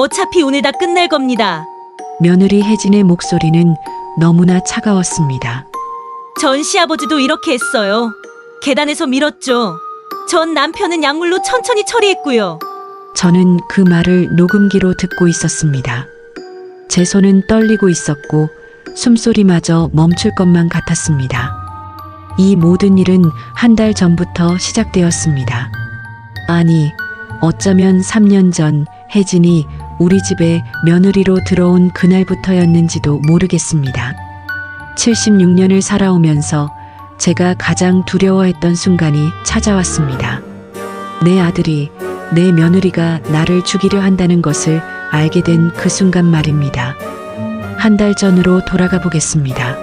어차피 오늘 다 끝낼 겁니다. 며느리 혜진의 목소리는 너무나 차가웠습니다. 전 시아버지도 이렇게 했어요. 계단에서 밀었죠. 전 남편은 약물로 천천히 처리했고요. 저는 그 말을 녹음기로 듣고 있었습니다. 제 손은 떨리고 있었고 숨소리마저 멈출 것만 같았습니다. 이 모든 일은 한 달 전부터 시작되었습니다. 아니, 어쩌면 3년 전 혜진이 우리 집에 며느리로 들어온 그날부터였는지도 모르겠습니다. 76년을 살아오면서 제가 가장 두려워했던 순간이 찾아왔습니다. 내 아들이 내 며느리가 나를 죽이려 한다는 것을 알게 된 그 순간 말입니다. 한 달 전으로 돌아가 보겠습니다.